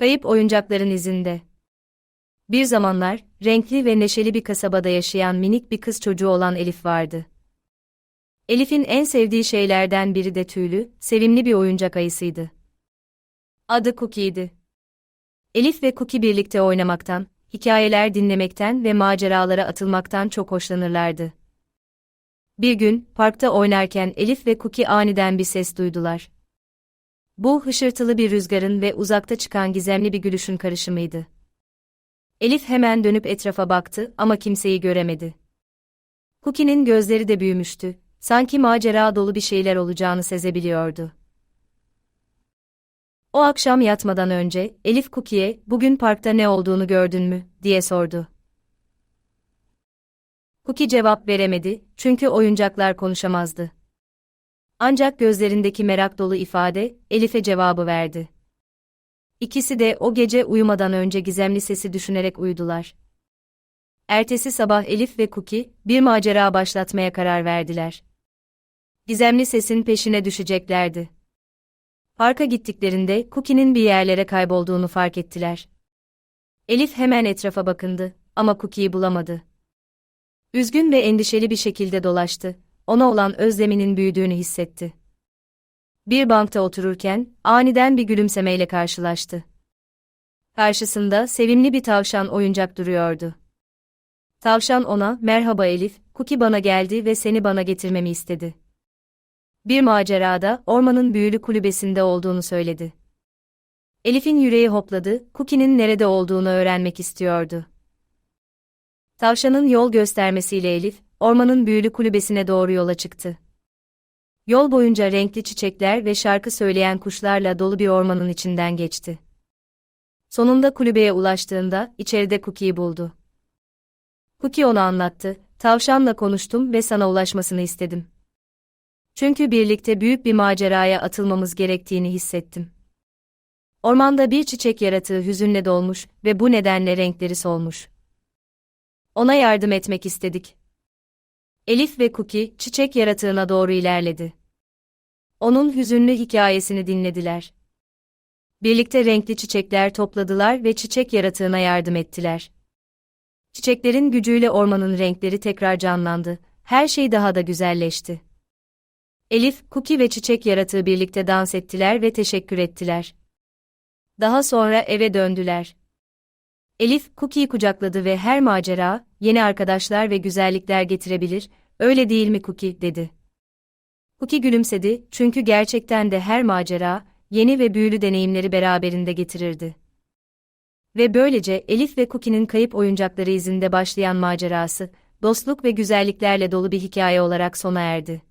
Kayıp oyuncakların izinde. Bir zamanlar, renkli ve neşeli bir kasabada yaşayan minik bir kız çocuğu olan Elif vardı. Elif'in en sevdiği şeylerden biri de tüylü, sevimli bir oyuncak ayısıydı. Adı Cookie'ydi. Elif ve Cookie birlikte oynamaktan, hikayeler dinlemekten ve maceralara atılmaktan çok hoşlanırlardı. Bir gün, parkta oynarken Elif ve Cookie aniden bir ses duydular. Bu hışırtılı bir rüzgarın ve uzakta çıkan gizemli bir gülüşün karışımıydı. Elif hemen dönüp etrafa baktı ama kimseyi göremedi. Cookie'nin gözleri de büyümüştü. Sanki macera dolu bir şeyler olacağını sezebiliyordu. O akşam yatmadan önce Elif Cookie'ye "Bugün parkta ne olduğunu gördün mü?" diye sordu. Cookie cevap veremedi çünkü oyuncaklar konuşamazdı. Ancak gözlerindeki merak dolu ifade Elif'e cevabı verdi. İkisi de o gece uyumadan önce gizemli sesi düşünerek uyudular. Ertesi sabah Elif ve Cookie bir macera başlatmaya karar verdiler. Gizemli sesin peşine düşeceklerdi. Parka gittiklerinde Cookie'nin bir yerlere kaybolduğunu fark ettiler. Elif hemen etrafa bakındı ama Cookie'yi bulamadı. Üzgün ve endişeli bir şekilde dolaştı, ona olan özleminin büyüdüğünü hissetti. Bir bankta otururken aniden bir gülümsemeyle karşılaştı. Karşısında sevimli bir tavşan oyuncak duruyordu. Tavşan ona, "Merhaba Elif, Cookie bana geldi ve seni bana getirmemi istedi." Bir macerada ormanın büyülü kulübesinde olduğunu söyledi. Elif'in yüreği hopladı, Cookie'nin nerede olduğunu öğrenmek istiyordu. Tavşanın yol göstermesiyle Elif, ormanın büyülü kulübesine doğru yola çıktı. Yol boyunca renkli çiçekler ve şarkı söyleyen kuşlarla dolu bir ormanın içinden geçti. Sonunda kulübeye ulaştığında içeride Cookie'yi buldu. Cookie ona anlattı, tavşanla konuştum ve sana ulaşmasını istedim. Çünkü birlikte büyük bir maceraya atılmamız gerektiğini hissettim. Ormanda bir çiçek yaratığı hüzünle dolmuş ve bu nedenle renkleri solmuş. Ona yardım etmek istedik. Elif ve Cookie, çiçek yaratığına doğru ilerledi. Onun hüzünlü hikayesini dinlediler. Birlikte renkli çiçekler topladılar ve çiçek yaratığına yardım ettiler. Çiçeklerin gücüyle ormanın renkleri tekrar canlandı, her şey daha da güzelleşti. Elif, Cookie ve çiçek yaratığı birlikte dans ettiler ve teşekkür ettiler. Daha sonra eve döndüler. Elif, Cookie'yi kucakladı ve her macera, yeni arkadaşlar ve güzellikler getirebilir, öyle değil mi Cookie, dedi. Cookie gülümsedi, çünkü gerçekten de her macera, yeni ve büyülü deneyimleri beraberinde getirirdi. Ve böylece Elif ve Cookie'nin kayıp oyuncakları izinde başlayan macerası, dostluk ve güzelliklerle dolu bir hikaye olarak sona erdi.